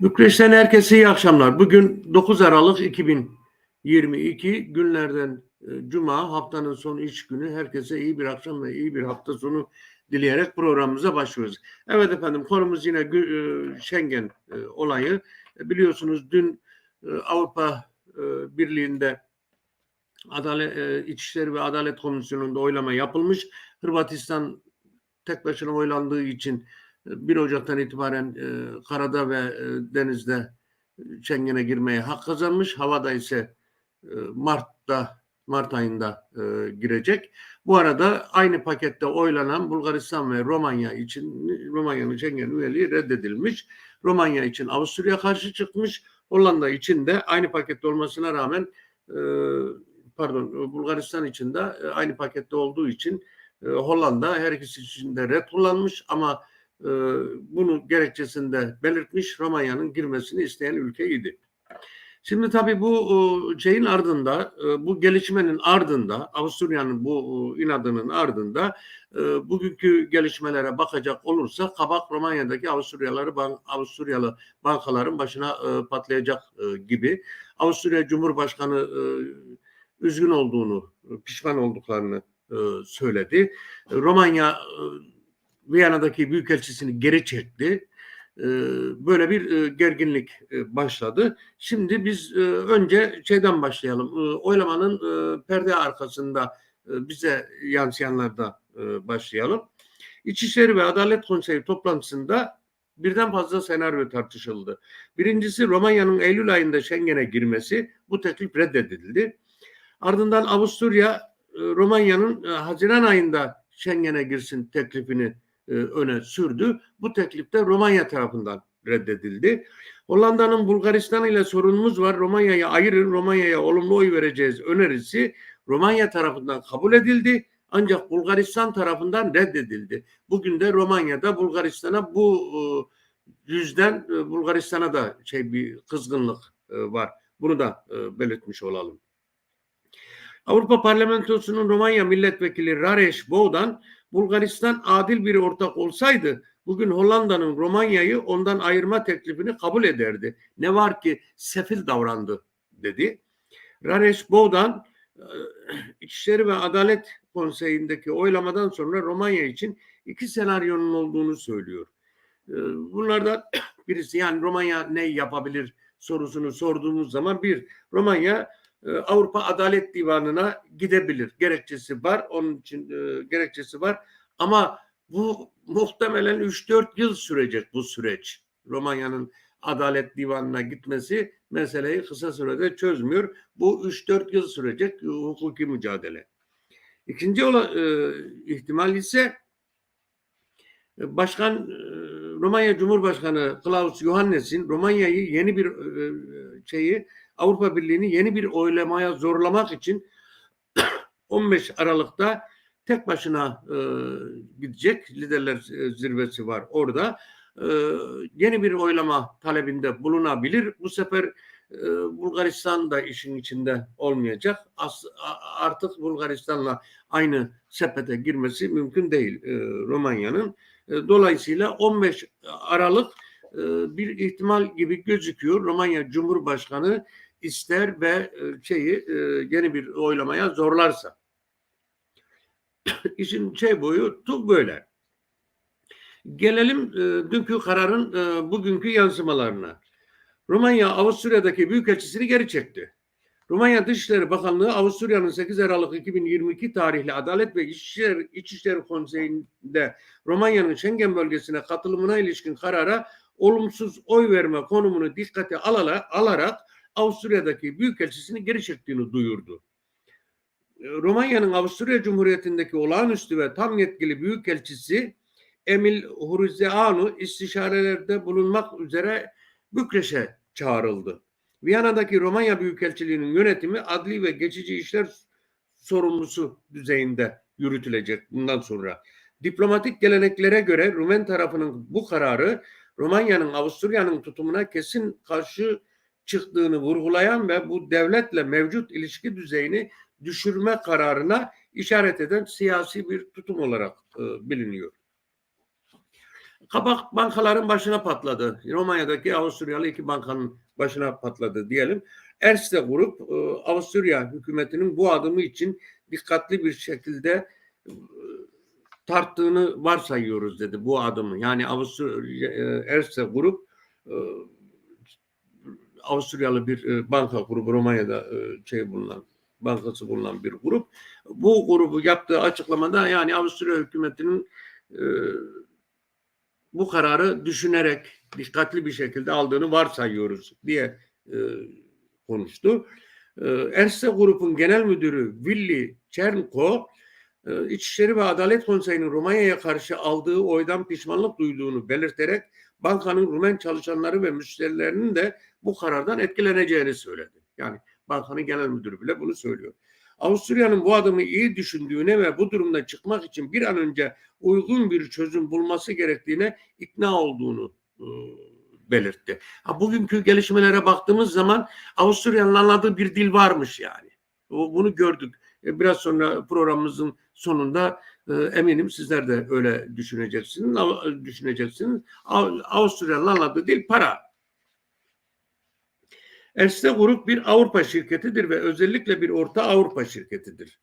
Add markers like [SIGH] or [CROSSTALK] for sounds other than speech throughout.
Bükreş'ten herkese iyi akşamlar. Bugün 9 Aralık 2022 günlerden e, Cuma haftanın son iş günü. Herkese iyi bir akşam ve iyi bir hafta sonu dileyerek programımıza başlıyoruz. Evet efendim konumuz yine e, Schengen e, olayı. Biliyorsunuz dün Avrupa Birliği'nde Adalet İçişleri ve Adalet Komisyonu'nda oylama yapılmış. Hırvatistan tek başına oylandığı için 1 Ocak'tan itibaren e, karada ve e, denizde e, Schengen'e girmeye hak kazanmış. Havada ise e, Mart'ta Mart ayında e, girecek. Bu arada aynı pakette oylanan Bulgaristan ve Romanya için Romanya'nın Schengen üyeliği reddedilmiş. Romanya için Avusturya karşı çıkmış. Hollanda için de aynı pakette olmasına rağmen e, pardon Bulgaristan için de e, aynı pakette olduğu için e, Hollanda her ikisi için de red kullanmış ama e, bunu gerekçesinde belirtmiş Romanya'nın girmesini isteyen ülkeydi. Şimdi tabii bu e, şeyin ardında, e, bu gelişmenin ardında, Avusturya'nın bu e, inadının ardında bugünkü gelişmelere bakacak olursa kabak Romanya'daki Avusturyaları Avusturyalı bankaların başına patlayacak gibi. Avusturya Cumhurbaşkanı üzgün olduğunu, pişman olduklarını söyledi. Romanya Viyana'daki büyükelçisini geri çekti. E, Böyle bir e, gerginlik e, başladı. Şimdi biz e, önce şeyden başlayalım. Oylamanın perde arkasında bize yansıyanlarda başlayalım. İçişleri ve Adalet Konseyi toplantısında birden fazla senaryo tartışıldı. Birincisi Romanya'nın Eylül ayında Schengen'e girmesi bu teklif reddedildi. Ardından Avusturya Romanya'nın Haziran ayında Schengen'e girsin teklifini e, öne sürdü. Bu teklif de Romanya tarafından reddedildi. Hollanda'nın Bulgaristan ile sorunumuz var. Romanya'yı ayırın, Romanya'ya olumlu oy vereceğiz önerisi Romanya tarafından kabul edildi. Ancak Bulgaristan tarafından reddedildi. Bugün de Romanya'da Bulgaristan'a bu e, yüzden e, Bulgaristan'a da şey bir kızgınlık var. Bunu da belirtmiş olalım. Avrupa Parlamentosu'nun Romanya Milletvekili Rareş Boğdan Bulgaristan adil bir ortak olsaydı bugün Hollanda'nın Romanya'yı ondan ayırma teklifini kabul ederdi. Ne var ki sefil davrandı dedi. Rareş Boğdan e, İçişleri ve Adalet Konseyi'ndeki oylamadan sonra Romanya için iki senaryonun olduğunu söylüyor. E, Bunlardan [CLEARS THROAT] birisi yani Romanya ne yapabilir sorusunu sorduğumuz zaman bir Romanya Avrupa Adalet Divanı'na gidebilir. Gerekçesi var. Onun için e, gerekçesi var. Ama bu muhtemelen 3-4 yıl sürecek bu süreç. Romanya'nın Adalet Divanı'na gitmesi meseleyi kısa sürede çözmüyor. Bu 3-4 yıl sürecek hukuki mücadele. İkinci ola, e, ihtimal ise e, Başkan e, Romanya Cumhurbaşkanı Klaus Johannes'in Romanya'yı yeni bir e, şeyi Avrupa Birliği'ni yeni bir oylamaya zorlamak için [CLEARS THROAT] 15 Aralık'ta tek başına e, gidecek liderler e, zirvesi var orada. E, yeni bir oylama talebinde bulunabilir. Bu sefer e, Bulgaristan da işin içinde olmayacak. As, artık Bulgaristan'la aynı sepete girmesi mümkün değil e, Romanya'nın. E, dolayısıyla 15 Aralık e, bir ihtimal gibi gözüküyor. Romanya Cumhurbaşkanı ister ve e, şeyi e, yeni bir oylamaya zorlarsa. [CLEARS THROAT] İşin şey boyutu böyle. Gelelim e, dünkü kararın bugünkü yansımalarına. Romanya Avusturya'daki büyükelçisini geri çekti. Romanya Dışişleri Bakanlığı Avusturya'nın 8 Aralık 2022 tarihli Adalet ve İçişleri, İçişleri Konseyi'nde Romanya'nın Schengen bölgesine katılımına ilişkin karara olumsuz oy verme konumunu dikkate alala- alarak Avusturya'daki büyükelçisini geri çektiğini duyurdu. E, Romanya'nın Avusturya Cumhuriyeti'ndeki olağanüstü ve tam yetkili büyükelçisi Emil Hurzeanu istişarelerde bulunmak üzere Bükreş'e çağrıldı. Viyana'daki Romanya Büyükelçiliği'nin yönetimi adli ve geçici işler sorumlusu düzeyinde yürütülecek bundan sonra. Diplomatik geleneklere göre Rumen tarafının bu kararı Romanya'nın Avusturya'nın tutumuna kesin karşı çıktığını vurgulayan ve bu devletle mevcut ilişki düzeyini düşürme kararına işaret eden siyasi bir tutum olarak e, biliniyor. kabak bankaların başına patladı. Romanya'daki Avusturyalı iki bankanın başına patladı diyelim. Erste Grup e, Avusturya hükümetinin bu adımı için dikkatli bir şekilde e, tarttığını varsayıyoruz dedi bu adımı. Yani Avusturya e, Erste Grup e, Avusturyalı bir e, banka grubu Romanya'da e, şey bulunan bankası bulunan bir grup. Bu grubu yaptığı açıklamada yani Avusturya hükümetinin e, bu kararı düşünerek dikkatli bir şekilde aldığını varsayıyoruz diye e, konuştu. E, Erste Grup'un genel müdürü Willy Çernko e, İçişleri ve Adalet Konseyi'nin Romanya'ya karşı aldığı oydan pişmanlık duyduğunu belirterek bankanın Rumen çalışanları ve müşterilerinin de bu karardan etkileneceğini söyledi. Yani bankanın genel müdürü bile bunu söylüyor. Avusturya'nın bu adımı iyi düşündüğüne ve bu durumda çıkmak için bir an önce uygun bir çözüm bulması gerektiğine ikna olduğunu e, belirtti. Ha, bugünkü gelişmelere baktığımız zaman Avusturya'nın anladığı bir dil varmış yani. O, bunu gördük. E, biraz sonra programımızın sonunda eminim sizler de öyle düşüneceksiniz. Düşüneceksiniz. Av- Avusturya'nın anladığı dil para. Erste Grup bir Avrupa şirketidir ve özellikle bir Orta Avrupa şirketidir.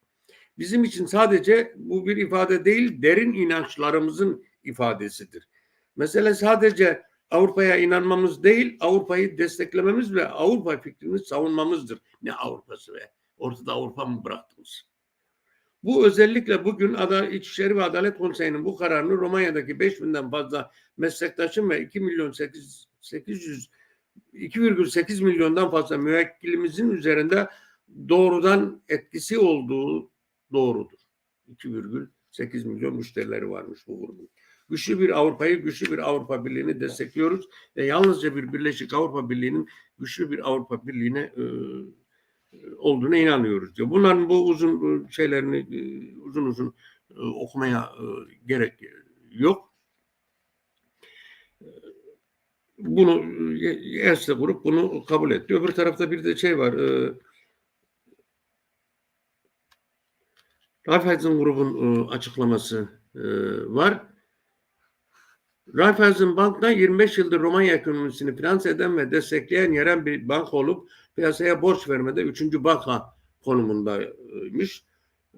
Bizim için sadece bu bir ifade değil, derin inançlarımızın ifadesidir. Mesele sadece Avrupa'ya inanmamız değil, Avrupa'yı desteklememiz ve Avrupa fikrini savunmamızdır. Ne Avrupa'sı be? Ortada Avrupa mı bıraktınız? Bu özellikle bugün Ada İçişleri ve Adalet Konseyi'nin bu kararını Romanya'daki 5000'den fazla meslektaşın ve 2 milyon 8, 800 2,8 milyondan fazla müvekkilimizin üzerinde doğrudan etkisi olduğu doğrudur. 2,8 milyon müşterileri varmış bu grubun. Güçlü bir Avrupa'yı, güçlü bir Avrupa Birliği'ni destekliyoruz ve yalnızca bir Birleşik Avrupa Birliği'nin güçlü bir Avrupa Birliği'ne e, olduğuna inanıyoruz diyor. Bunların bu uzun e, şeylerini e, uzun uzun e, okumaya gerek yok bunu Erste grup bunu kabul etti. Öbür tarafta bir de şey var. Raiffeisen grubun açıklaması var. Raiffeisen Bank'ta 25 yıldır Romanya ekonomisini finanse eden ve destekleyen yerel bir banka olup piyasaya borç vermede üçüncü banka konumundaymış.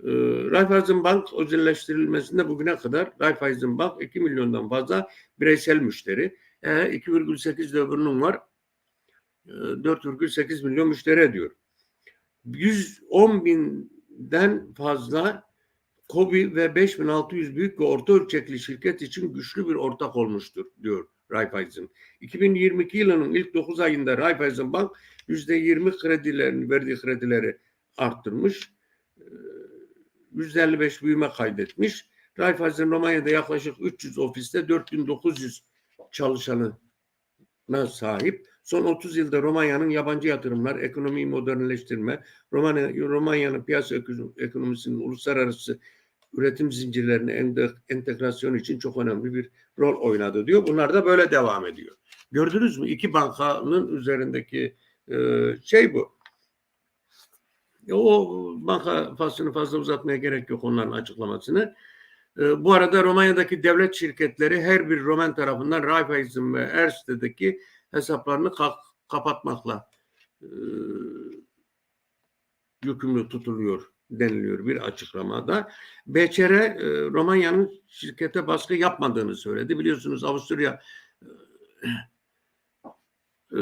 E, Raiffeisen Bank özelleştirilmesinde bugüne kadar Raiffeisen Bank 2 milyondan fazla bireysel müşteri, e, 2,8 de öbürünün var. E, 4,8 milyon müşteri ediyor. 110 binden fazla KOBİ ve 5600 büyük ve orta ölçekli şirket için güçlü bir ortak olmuştur diyor Raiffeisen. 2022 yılının ilk 9 ayında Raiffeisen Bank %20 kredilerini verdiği kredileri arttırmış. E, %55 büyüme kaydetmiş. Raiffeisen Romanya'da yaklaşık 300 ofiste 4900 çalışanına sahip. Son 30 yılda Romanya'nın yabancı yatırımlar, ekonomiyi modernleştirme, Romanya, Romanya'nın piyasa ekonomisinin uluslararası üretim zincirlerine entegrasyon için çok önemli bir rol oynadı diyor. Bunlar da böyle devam ediyor. Gördünüz mü? İki bankanın üzerindeki e, şey bu. E, o banka faslını fazla uzatmaya gerek yok onların açıklamasını. E, bu arada Romanya'daki devlet şirketleri her bir Roman tarafından Raiffeisen ve Erste'deki hesaplarını ka- kapatmakla e, yükümlü tutuluyor deniliyor bir açıklamada. BCR e, Romanya'nın şirkete baskı yapmadığını söyledi. Biliyorsunuz Avusturya e,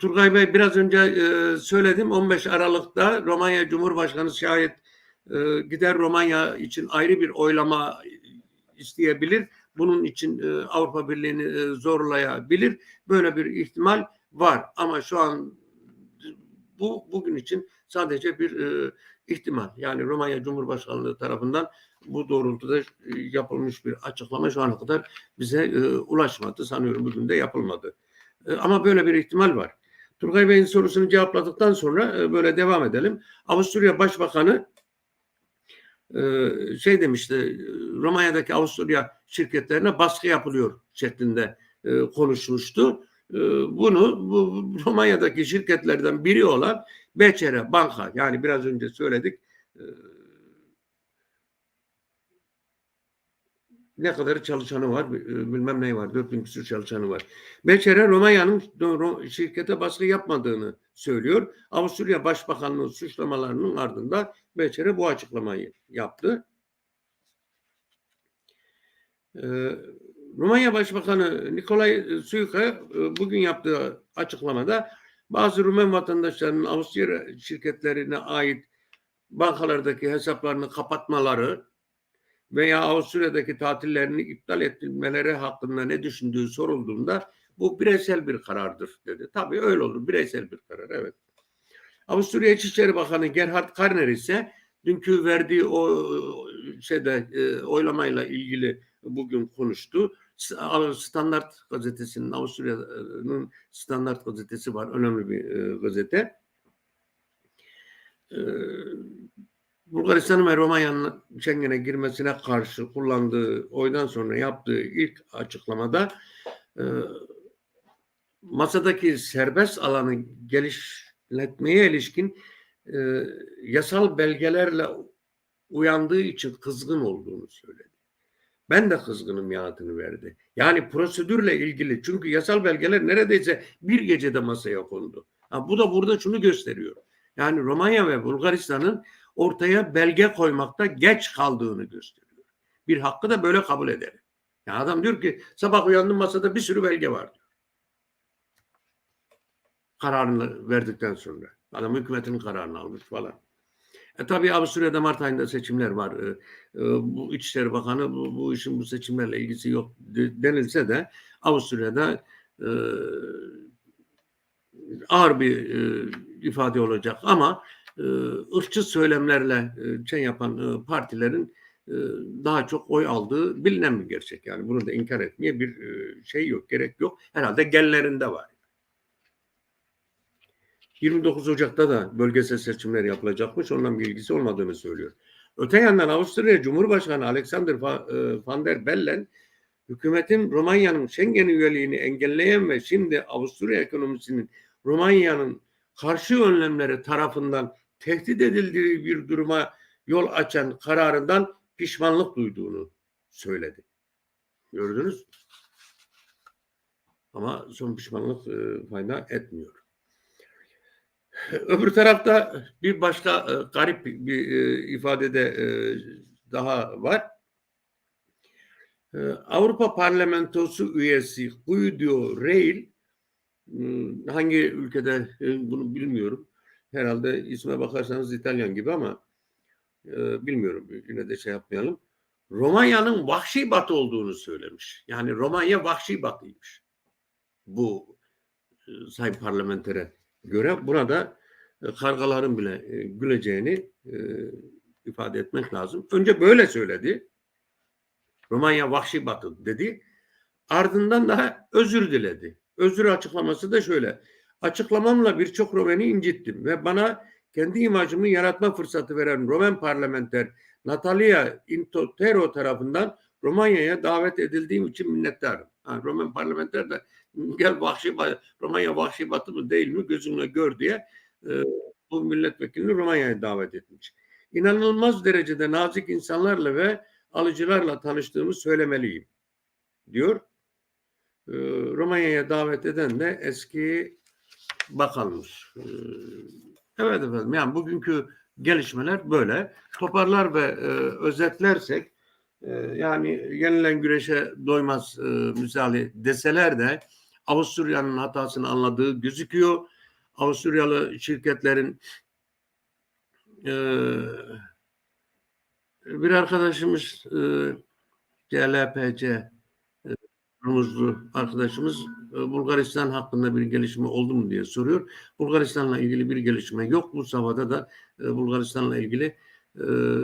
Turgay Bey biraz önce e, söyledim 15 Aralık'ta Romanya Cumhurbaşkanı şayet e, gider Romanya için ayrı bir oylama isteyebilir. Bunun için e, Avrupa Birliği'ni e, zorlayabilir. Böyle bir ihtimal var ama şu an bu bugün için sadece bir e, ihtimal. Yani Romanya Cumhurbaşkanlığı tarafından bu doğrultuda e, yapılmış bir açıklama şu ana kadar bize e, ulaşmadı. Sanıyorum bugün de yapılmadı. E, ama böyle bir ihtimal var. Turgay Bey'in sorusunu cevapladıktan sonra e, böyle devam edelim. Avusturya Başbakanı e, şey demişti Romanya'daki Avusturya şirketlerine baskı yapılıyor şeklinde e, konuşmuştu. E, bunu bu [LAUGHS] Romanya'daki şirketlerden biri olan BCR Banka yani biraz önce söyledik ne kadar çalışanı var, e, bilmem ne var, 4000 küsur çalışanı var. Beçere Romanya'nın Ro- şirkete baskı yapmadığını söylüyor. Avusturya Başbakanlığı suçlamalarının ardından Beçere bu açıklamayı yaptı. Ee, Romanya Başbakanı Nikolay Suyka e, bugün yaptığı açıklamada bazı Rumen vatandaşlarının Avusturya şirketlerine ait bankalardaki hesaplarını kapatmaları veya Avusturya'daki tatillerini iptal ettirmeleri hakkında ne düşündüğü sorulduğunda bu bireysel bir karardır dedi. Tabii öyle olur. Bireysel bir karar evet. Avusturya İçişleri Bakanı Gerhard Karner ise dünkü verdiği o şeyde e, oylamayla ilgili bugün konuştu. Standart gazetesinin Avusturya'nın Standart gazetesi var. Önemli bir e, gazete. E, Bulgaristan'ın ve Romanya'nın Schengen'e girmesine karşı kullandığı oydan sonra yaptığı ilk açıklamada e, masadaki serbest alanı genişletmeye ilişkin e, yasal belgelerle uyandığı için kızgın olduğunu söyledi. Ben de kızgınım yanıtını verdi. Yani prosedürle ilgili çünkü yasal belgeler neredeyse bir gecede masaya kondu. Ha, bu da burada şunu gösteriyor. Yani Romanya ve Bulgaristan'ın ortaya belge koymakta geç kaldığını gösteriyor. Bir hakkı da böyle kabul eder. Yani adam diyor ki sabah uyandım masada bir sürü belge var diyor. Kararını verdikten sonra. Adam hükümetinin kararını almış falan. E tabii Avusturya'da Mart ayında seçimler var. E, e, bu İçişleri Bakanı bu, bu işin bu seçimlerle ilgisi yok de- denilse de Avusturya'da e, ağır bir e, ifade olacak ama e, ırkçı söylemlerle e, şey yapan e, partilerin e, daha çok oy aldığı bilinen bir gerçek. Yani bunu da inkar etmeye bir e, şey yok, gerek yok. Herhalde genlerinde var. 29 Ocak'ta da bölgesel seçimler yapılacakmış. Ondan bir ilgisi olmadığını söylüyor. Öte yandan Avusturya Cumhurbaşkanı Alexander e, Van der Bellen hükümetin Romanya'nın Schengen üyeliğini engelleyen ve şimdi Avusturya ekonomisinin Romanya'nın karşı önlemleri tarafından tehdit edildiği bir duruma yol açan kararından pişmanlık duyduğunu söyledi. Gördünüz mü? Ama son pişmanlık e, fayda etmiyor. Öbür tarafta bir başka e, garip bir e, ifadede e, daha var. E, Avrupa Parlamentosu üyesi Guido Reil hmm, hangi ülkede e, bunu bilmiyorum. Herhalde isme bakarsanız İtalyan gibi ama e, bilmiyorum. Yine de şey yapmayalım. Romanya'nın vahşi batı olduğunu söylemiş. Yani Romanya vahşi batıymış. Bu e, sayın parlamentere göre buna da e, kargaların bile e, güleceğini e, ifade etmek lazım. Önce böyle söyledi. Romanya vahşi batı dedi. Ardından daha özür diledi. Özür açıklaması da şöyle. Açıklamamla birçok Romen'i incittim ve bana kendi imajımı yaratma fırsatı veren Romen parlamenter Natalia Intotero tarafından Romanya'ya davet edildiğim için minnettarım. Ha, Romen parlamenter de gel vahşi Romanya vahşi batı mı değil mi gözünle gör diye e, bu milletvekilini Romanya'ya davet etmiş. İnanılmaz derecede nazik insanlarla ve alıcılarla tanıştığımı söylemeliyim diyor. E, Romanya'ya davet eden de eski bakanmış. E, evet efendim yani bugünkü gelişmeler böyle. Toparlar ve e, özetlersek e, yani yenilen güreşe doymaz e, misali deseler de Avusturya'nın hatasını anladığı gözüküyor. Avusturyalı şirketlerin e, bir arkadaşımız e, CLPC e, Rumuzlu arkadaşımız e, Bulgaristan hakkında bir gelişme oldu mu diye soruyor. Bulgaristan'la ilgili bir gelişme yok. Bu safhada da e, Bulgaristan'la ilgili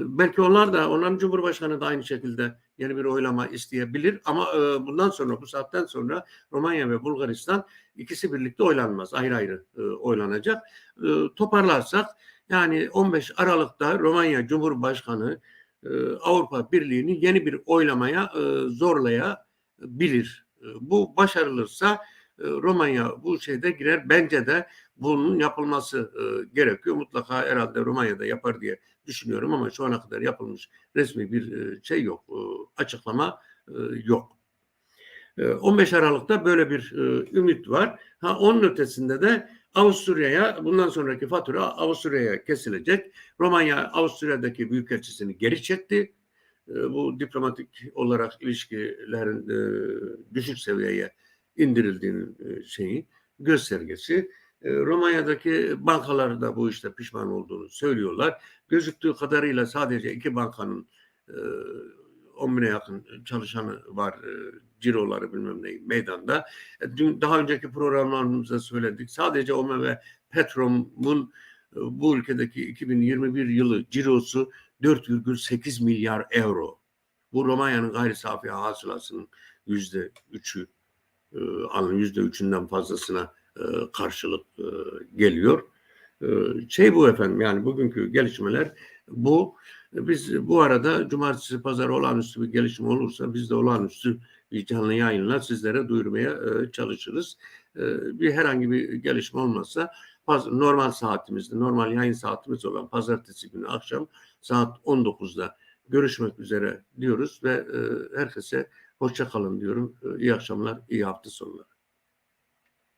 belki onlar da onların Cumhurbaşkanı da aynı şekilde yeni bir oylama isteyebilir ama e, bundan sonra bu saatten sonra Romanya ve Bulgaristan ikisi birlikte oylanmaz. Ayrı ayrı e, oylanacak. E, toparlarsak yani 15 Aralık'ta Romanya Cumhurbaşkanı e, Avrupa Birliği'ni yeni bir oylamaya e, zorlayabilir. E, bu başarılırsa Romanya bu şeyde girer. Bence de bunun yapılması e, gerekiyor. Mutlaka herhalde Romanya'da yapar diye düşünüyorum ama şu ana kadar yapılmış resmi bir e, şey yok. E, açıklama yok. E, 15 Aralık'ta böyle bir ümit var. Ha onun ötesinde de Avusturya'ya bundan sonraki fatura Avusturya'ya kesilecek. Romanya Avusturya'daki büyükelçisini geri çekti. Bu diplomatik olarak ilişkilerin düşük seviyeye indirildiğinin e, şeyi göstergesi. E, Romanya'daki bankalar da bu işte pişman olduğunu söylüyorlar. Gözüktüğü kadarıyla sadece iki bankanın e, 10 bine yakın çalışanı var. E, ciroları bilmem ne meydanda. E, Dün daha önceki programlarımızda söyledik. Sadece OME ve Petrom'un e, bu ülkedeki 2021 yılı cirosu 4,8 milyar euro. Bu Romanya'nın gayri safi hasılasının yüzde üçü, e, alın yüzde üçünden fazlasına e, karşılık e, geliyor. E, Şey bu efendim yani bugünkü gelişmeler bu. Biz bu arada cumartesi pazar olağanüstü bir gelişme olursa biz de olağanüstü bir canlı yayınla sizlere duyurmaya çalışırız. Bir herhangi bir gelişme olmazsa normal saatimizde, normal yayın saatimiz olan pazartesi günü akşam saat 19'da görüşmek üzere diyoruz ve herkese hoşça kalın diyorum. E, İyi akşamlar, iyi hafta sonları.